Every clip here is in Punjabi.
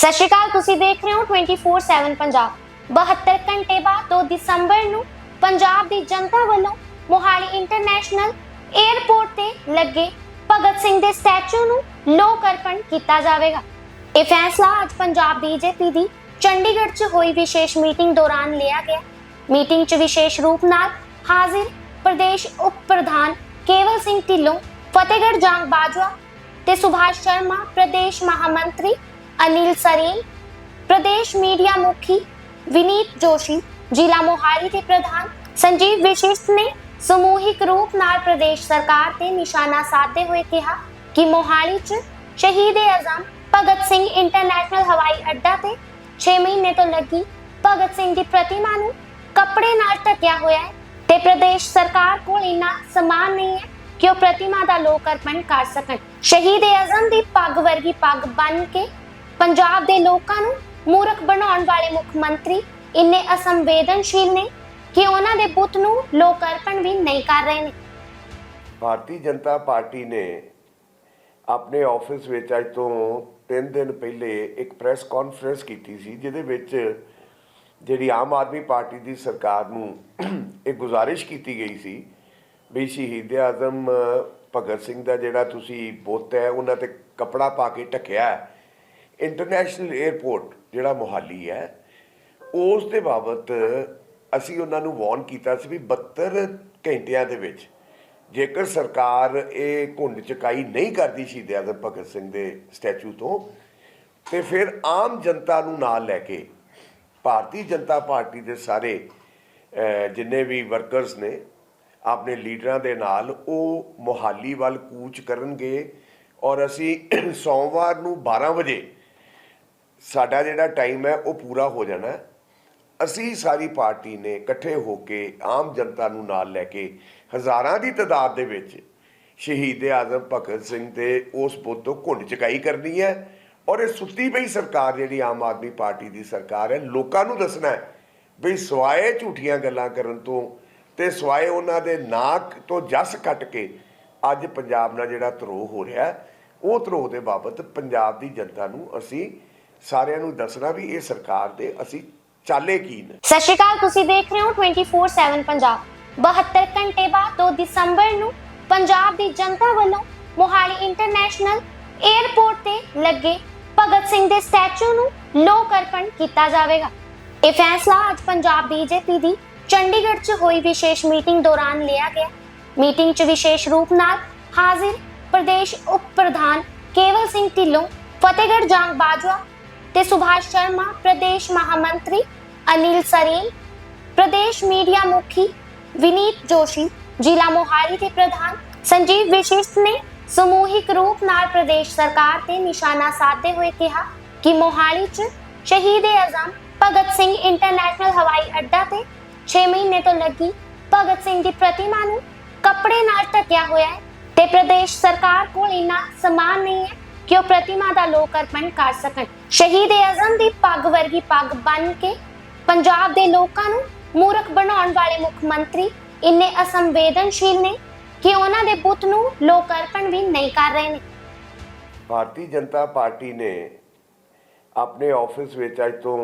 ਸਤਿ ਸ਼੍ਰੀ ਅਕਾਲ, ਤੁਸੀਂ ਦੇਖ ਰਹੇ ਹੋ 24/7 ਪੰਜਾਬ। 72 ਘੰਟੇ ਬਾਅਦ 2 ਦਸੰਬਰ ਨੂੰ ਪੰਜਾਬ ਦੀ ਜਨਤਾ ਵੱਲੋਂ ਮੋਹਾਲੀ ਇੰਟਰਨੈਸ਼ਨਲ 에ਅਰਪੋਰਟ ਤੇ ਲੱਗੇ ਭਗਤ ਸਿੰਘ ਦੇ ਸਟੈਚੂ ਨੂੰ ਲੋਕ ਅਰਪਣ ਕੀਤਾ ਜਾਵੇਗਾ। ਇਹ ਫੈਸਲਾ ਅੱਜ ਪੰਜਾਬ ਬੀਜੇਪੀ ਦੀ ਚੰਡੀਗੜ੍ਹ 'ਚ ਹੋਈ ਵਿਸ਼ੇਸ਼ ਮੀਟਿੰਗ ਦੌਰਾਨ ਲਿਆ ਗਿਆ। ਮੀਟਿੰਗ 'ਚ ਵਿਸ਼ੇਸ਼ ਰੂਪ ਨਾਲ ਹਾਜ਼ਰ ਪ੍ਰਦੇਸ਼ ਉਪ ਪ੍ਰਧਾਨ ਕੇਵਲ ਸਿੰਘ ਢਿੱਲੋਂ, ਫਤਿਹਗੜ੍ਹ ਜਾਂਗ ਬਾਜਵਾ ਤੇ ਸੁਭਾਸ਼ ਸ਼ਰਮਾ, ਪ੍ਰਦੇਸ਼ ਮਹਾਮੰਤਰੀ ਅਨਿਲ ਸਰੀਨ ਪ੍ਰਦੇਸ਼ ਮੀਡੀਆ ਮੁਖੀ ਵਿਨੀਤ ਜੋਸ਼ੀ, ਜ਼ਿਲ੍ਹਾ ਮੋਹਾਲੀ ਦੇ ਪ੍ਰਧਾਨ ਸੰਜੀਵ ਵਿਸ਼ਿਸ਼ਟ ਨੇ ਸਮੂਹਿਕ ਰੂਪ ਨਾਲ ਪ੍ਰਦੇਸ਼ ਸਰਕਾਰ ਤੇ ਨਿਸ਼ਾਨਾ ਸਾਧਦੇ ਹੋਏ ਕਿਹਾ ਕਿ ਮੋਹਾਲੀ 'ਚ ਸ਼ਹੀਦ ਏ ਆਜ਼ਮ ਭਗਤ ਸਿੰਘ ਇੰਟਰਨੈਸ਼ਨਲ ਹਵਾਈ ਅੱਡਾ ਤੇ 6 ਮਹੀਨੇ ਤੋਂ ਲੱਗੀ ਭਗਤ ਸਿੰਘ ਦੀ ਪ੍ਰਤਿਮਾ ਨੂੰ ਕੱਪੜੇ ਨਾਲ ਢੱਕਿਆ ਹੋਇਆ ਹੈ ਤੇ ਪ੍ਰਦੇਸ਼ ਸਰਕਾਰ ਕੋਲ ਇੰਨਾ ਸਮਾਨ ਨਹੀਂ ਹੈ ਕਿ ਉਹ ਪ੍ਰਤਿਮਾ ਦਾ ਲੋਕ ਅਰਪਣ ਕਰ ਸਕਣ। ਸ਼ਹੀਦ ਏ ਆਜ਼ਮ ਦੀ ਪੱਗ ਵਰਗੀ ਪੱਗ ਬੰਨ ਕੇ ਪੰਜਾਬ ਦੇ ਲੋਕਾਂ ਨੂੰ ਮੂਰਖ ਬਣਾਉਣ ਵਾਲੇ ਮੁੱਖ ਮੰਤਰੀ ਇੰਨੇ ਅਸੰਵੇਦਨਸ਼ੀਲ ਨੇ ਕਿ ਉਹਨਾਂ ਦੇ ਬੁੱਤ ਨੂੰ ਲੋਕ ਅਰਪਣ ਵੀ ਨਹੀਂ ਕਰ ਰਹੇ ਨੇ। ਭਾਰਤੀ ਜਨਤਾ ਪਾਰਟੀ ਨੇ ਆਪਣੇ ਆਫਿਸ ਵਿੱਚ ਅੱਜ ਤੋਂ 3 ਦਿਨ ਪਹਿਲੇ ਇੱਕ ਪ੍ਰੈਸ ਕਾਨਫਰੰਸ ਕੀਤੀ ਸੀ, ਜਿਹਦੇ ਵਿੱਚ ਜਿਹੜੀ ਆਮ ਆਦਮੀ ਪਾਰਟੀ ਦੀ ਸਰਕਾਰ ਨੂੰ ਇਹ ਗੁਜ਼ਾਰਿਸ਼ ਕੀਤੀ ਗਈ ਸੀ ਵੀ ਸ਼ਹੀਦ ਆਜ਼ਮ ਭਗਤ ਸਿੰਘ ਦਾ ਜਿਹੜਾ ਤੁਸੀਂ ਬੁੱਤ ਹੈ, ਉਹਨਾਂ ਤੇ ਕਪੜਾ ਪਾ ਕੇ ਢੱਕਿਆ ਹੈ ਇੰਟਰਨੈਸ਼ਨਲ 에ਅਰਪੋਰਟ ਜਿਹੜਾ ਮੋਹਾਲੀ ਹੈ, ਉਸ ਦੇ ਬਾਬਤ ਅਸੀਂ ਉਹਨਾਂ ਨੂੰ ਵਾਰਨ ਕੀਤਾ ਸੀ ਵੀ 72 ਘੰਟਿਆਂ ਦੇ ਵਿੱਚ ਜੇਕਰ ਸਰਕਾਰ ਇਹ ਘੁੰਡ ਚਕਾਈ ਨਹੀਂ ਕਰਦੀ ਸ਼ਹੀਦ ਆਜ਼ਮ ਭਗਤ ਸਿੰਘ ਦੇ ਸਟੈਚੂ ਤੋਂ, ਤੇ ਫਿਰ ਆਮ ਜਨਤਾ ਨੂੰ ਨਾਲ ਲੈ ਕੇ ਭਾਰਤੀ ਜਨਤਾ ਪਾਰਟੀ ਦੇ ਸਾਰੇ ਜਿੰਨੇ ਵੀ ਵਰਕਰਸ ਨੇ, ਆਪਣੇ ਲੀਡਰਾਂ ਦੇ ਨਾਲ ਉਹ ਮੋਹਾਲੀ ਵੱਲ ਕੂਚ ਕਰਨਗੇ ਔਰ ਅਸੀਂ ਸੋਮਵਾਰ ਨੂੰ 12 ਵਜੇ ਸਾਡਾ ਜਿਹੜਾ ਟਾਈਮ ਹੈ, ਉਹ ਪੂਰਾ ਹੋ ਜਾਣਾ ਅਸੀਂ ਸਾਰੀ ਪਾਰਟੀ ਨੇ ਇਕੱਠੇ ਹੋ ਕੇ ਆਮ ਜਨਤਾ ਨੂੰ ਨਾਲ ਲੈ ਕੇ ਹਜ਼ਾਰਾਂ ਦੀ ਤਾਦਾਦ ਦੇ ਵਿੱਚ ਸ਼ਹੀਦ ਆਜ਼ਮ ਭਗਤ ਸਿੰਘ ਤੇ ਉਸ ਬੁੱਤ ਤੋਂ ਘੁੰਡ ਚਕਾਈ ਕਰਨੀ ਹੈ ਔਰ ਇਹ ਸੁੱਤੀ ਪਈ ਸਰਕਾਰ ਜਿਹੜੀ ਆਮ ਆਦਮੀ ਪਾਰਟੀ ਦੀ ਸਰਕਾਰ ਹੈ, ਲੋਕਾਂ ਨੂੰ ਦੱਸਣਾ ਹੈ ਵੀ ਸਵਾਏ ਝੂਠੀਆਂ ਗੱਲਾਂ ਕਰਨ ਤੋਂ ਤੇ ਸਵਾਏ ਉਹਨਾਂ ਦੇ ਨਾਕ ਤੋਂ ਜਸ ਕੱਟ ਕੇ ਅੱਜ ਪੰਜਾਬ ਨਾਲ ਜਿਹੜਾ ਧਰੋਹ ਹੋ ਰਿਹਾ ਉਹ ਧਰੋਹ ਦੇ ਬਾਬਤ ਪੰਜਾਬ ਦੀ ਜਨਤਾ ਨੂੰ ਅਸੀਂ ਸਾਰਿਆਂ ਨੂੰ ਦੱਸਣਾ ਵੀ ਇਹ ਸਰਕਾਰ ਦੇ ਅਸੀਂ ਚਾਲੇ ਕੀ ਨੇ। ਸਤਿ ਸ਼੍ਰੀ ਅਕਾਲ, ਤੁਸੀਂ ਦੇਖ ਰਹੇ ਹੋ 24/7 ਪੰਜਾਬ। 72 ਘੰਟੇ ਬਾਅਦ 2 ਦਸੰਬਰ ਨੂੰ ਪੰਜਾਬ ਦੀ ਜਨਤਾ ਵੱਲੋਂ ਮੋਹਾਲੀ ਇੰਟਰਨੈਸ਼ਨਲ 에ਅਰਪੋਰਟ ਤੇ ਲੱਗੇ ਭਗਤ ਸਿੰਘ ਦੇ ਸਟੈਚੂ ਨੂੰ ਲੋਕ ਅਰਪਣ ਕੀਤਾ ਜਾਵੇਗਾ। ਇਹ ਫੈਸਲਾ ਅੱਜ ਪੰਜਾਬ ਬੀਜੇਪੀ ਦੀ ਚੰਡੀਗੜ੍ਹ 'ਚ ਹੋਈ ਵਿਸ਼ੇਸ਼ ਮੀਟਿੰਗ ਦੌਰਾਨ ਲਿਆ ਗਿਆ। ਮੀਟਿੰਗ 'ਚ ਵਿਸ਼ੇਸ਼ ਰੂਪ ਨਾਲ ਹਾਜ਼ਰ ਪ੍ਰਦੇਸ਼ ਉਪ ਪ੍ਰਧਾਨ ਕੇਵਲ ਸਿੰਘ ਢਿੱਲੋਂ, ਫਤਿਹਗੜ੍ਹ ਜਾਂਗ ਬਾਜਵਾ ਤੇ ਸੁਭਾਸ਼ ਸ਼ਰਮਾ, ਪ੍ਰਦੇਸ਼ ਮਹਾਮੰਤਰੀ, ਅਨਿਲ ਸਰੀਨ ਪ੍ਰਦੇਸ਼ ਮੀਡੀਆ ਮੁਖੀ ਵਿਨੀਤ ਜੋਸ਼ੀ, ਜ਼ਿਲ੍ਹਾ ਮੋਹਾਲੀ ਦੇ ਪ੍ਰਧਾਨ ਸੰਜੀਵ ਵਿਸ਼ਿਸ਼ਟ ਨੇ ਸਮੂਹਿਕ ਰੂਪ ਨਾਲ ਪ੍ਰਦੇਸ਼ ਸਰਕਾਰ ਤੇ ਨਿਸ਼ਾਨਾ ਸਾਧਦੇ ਹੋਏ ਕਿਹਾ ਕਿ ਮੋਹਾਲੀ 'ਚ ਸ਼ਹੀਦ ਏ ਆਜ਼ਮ ਭਗਤ ਸਿੰਘ ਇੰਟਰਨੈਸ਼ਨਲ ਹਵਾਈ ਅੱਡਾ ਤੇ 6 ਮਹੀਨੇ ਤੋਂ ਲੱਗੀ ਭਗਤ ਸਿੰਘ ਦੀ ਪ੍ਰਤਿਮਾ ਨੂੰ ਕੱਪੜੇ ਨਾਲ ਢੱਕਿਆ ਹੋਇਆ ਹੈ ਤੇ ਪ੍ਰਦੇਸ਼ ਸਰਕਾਰ ਕੋਲ ਇੰਨਾ ਸਮਾਨ ਨਹੀਂ ਹੈ ਕਿ ਉਹ ਪ੍ਰਤਿਮਾ ਦਾ ਲੋਕ ਅਰਪਣ ਕਰ ਸਕਣ। ਸ਼ਹੀਦ ਏ ਦੀ ਪੱਗ ਵਰਗੀ ਪੱਗ ਬੰਨ ਕੇ ਪੰਜਾਬ ਦੇ ਲੋਕਾਂ ਨੂੰ ਮੂਰਖ ਬਣਾਉਣ ਵਾਲੇ ਮੁੱਖ ਮੰਤਰੀ ਇੰਨੇ ਅਸੰਵੇਦਨਸ਼ੀਲ ਨੇ ਕਿ ਉਹਨਾਂ ਦੇ ਬੁੱਤ ਨੂੰ ਲੋਕ ਅਰਪਣ ਵੀ ਨਹੀਂ ਕਰ ਰਹੇ ਨੇ। ਭਾਰਤੀ ਜਨਤਾ ਪਾਰਟੀ ਨੇ ਆਪਣੇ ਆਫਿਸ ਵਿੱਚ ਅੱਜ ਤੋਂ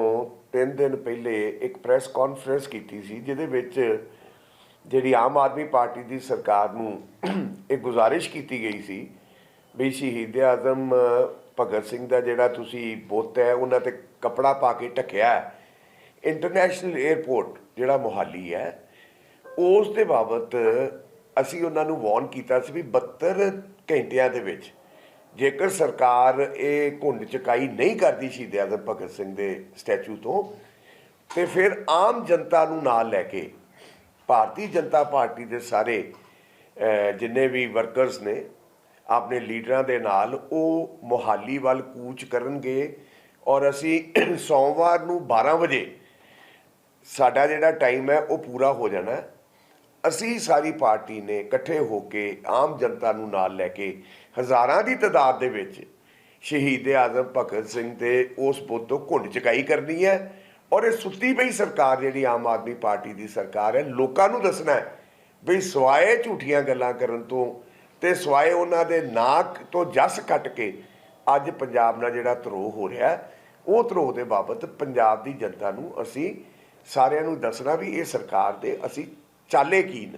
3 ਦਿਨ ਪਹਿਲੇ ਇੱਕ ਪ੍ਰੈਸ ਕਾਨਫਰੰਸ ਕੀਤੀ ਸੀ, ਜਿਹਦੇ ਵਿੱਚ ਜਿਹੜੀ ਆਮ ਆਦਮੀ ਪਾਰਟੀ ਦੀ ਸਰਕਾਰ ਨੂੰ ਇਹ ਗੁਜ਼ਾਰਿਸ਼ ਕੀਤੀ ਗਈ ਸੀ ਵੀ ਸ਼ਹੀਦ ਆਜ਼ਮ ਭਗਤ ਸਿੰਘ ਦਾ ਜਿਹੜਾ ਤੁਸੀਂ ਬੁੱਤ ਹੈ, ਉਹਨਾਂ ਤੇ ਕਪੜਾ ਪਾ ਕੇ ਢੱਕਿਆ ਇੰਟਰਨੈਸ਼ਨਲ 에ਅਰਪੋਰਟ ਜਿਹੜਾ ਮੁਹਾਲੀ ਹੈ, ਉਸ ਦੇ ਬਾਬਤ ਅਸੀਂ ਉਹਨਾਂ ਨੂੰ ਵਾਰਨ ਕੀਤਾ ਸੀ ਵੀ 72 ਘੰਟਿਆਂ ਦੇ ਵਿੱਚ ਜੇਕਰ ਸਰਕਾਰ ਇਹ ਘੁੰਡ ਚਕਾਈ ਨਹੀਂ ਕਰਦੀ ਸ਼ਹੀਦ ਆਜ਼ਮ ਭਗਤ ਸਿੰਘ ਦੇ ਸਟੈਚੂ ਤੋਂ, ਤੇ ਫਿਰ ਆਮ ਜਨਤਾ ਨੂੰ ਨਾਲ ਲੈ ਕੇ, ਭਾਰਤੀ ਜਨਤਾ ਪਾਰਟੀ ਦੇ ਸਾਰੇ ਜਿੰਨੇ ਵੀ ਵਰਕਰਸ ਨੇ ਆਪਣੇ ਲੀਡਰਾਂ ਦੇ ਨਾਲ ਉਹ ਮੋਹਾਲੀ ਵੱਲ ਕੂਚ ਕਰਨਗੇ ਔਰ ਅਸੀਂ ਸੋਮਵਾਰ ਨੂੰ 12 ਵਜੇ ਸਾਡਾ ਜਿਹੜਾ ਟਾਈਮ ਹੈ ਉਹ ਪੂਰਾ ਹੋ ਜਾਣਾ ਅਸੀਂ ਸਾਰੀ ਪਾਰਟੀ ਨੇ ਇਕੱਠੇ ਹੋ ਕੇ ਆਮ ਜਨਤਾ ਨੂੰ ਨਾਲ ਲੈ ਕੇ ਹਜ਼ਾਰਾਂ ਦੀ ਤਾਦਾਦ ਦੇ ਵਿੱਚ ਸ਼ਹੀਦ ਆਜ਼ਮ ਭਗਤ ਸਿੰਘ ਤੇ ਉਸ ਬੁੱਤ ਤੋਂ ਘੁੰਡ ਚਕਾਈ ਕਰਨੀ ਹੈ ਔਰ ਇਹ ਸੁੱਤੀ ਪਈ ਸਰਕਾਰ ਜਿਹੜੀ ਆਮ ਆਦਮੀ ਪਾਰਟੀ ਦੀ ਸਰਕਾਰ ਹੈ, ਲੋਕਾਂ ਨੂੰ ਦੱਸਣਾ ਹੈ ਵੀ ਸਵਾਏ ਝੂਠੀਆਂ ਗੱਲਾਂ ਕਰਨ ਤੋਂ ਤੇ ਸਵਾਏ ਉਹਨਾਂ ਦੇ ਨਾਕ ਤੋਂ ਜਸ ਕੱਟ ਕੇ ਅੱਜ ਪੰਜਾਬ ਨਾਲ ਜਿਹੜਾ ਧਰੋਹ ਹੋ ਰਿਹਾ, ਉਹ ਧਰੋਹ ਦੇ ਬਾਬਤ ਪੰਜਾਬ ਦੀ ਜਨਤਾ ਨੂੰ ਅਸੀਂ ਸਾਰਿਆਂ ਨੂੰ ਦੱਸਣਾ ਵੀ ਇਹ ਸਰਕਾਰ ਦੇ ਅਸੀਂ ਚਾਲੇ ਕੀ ਨੇ।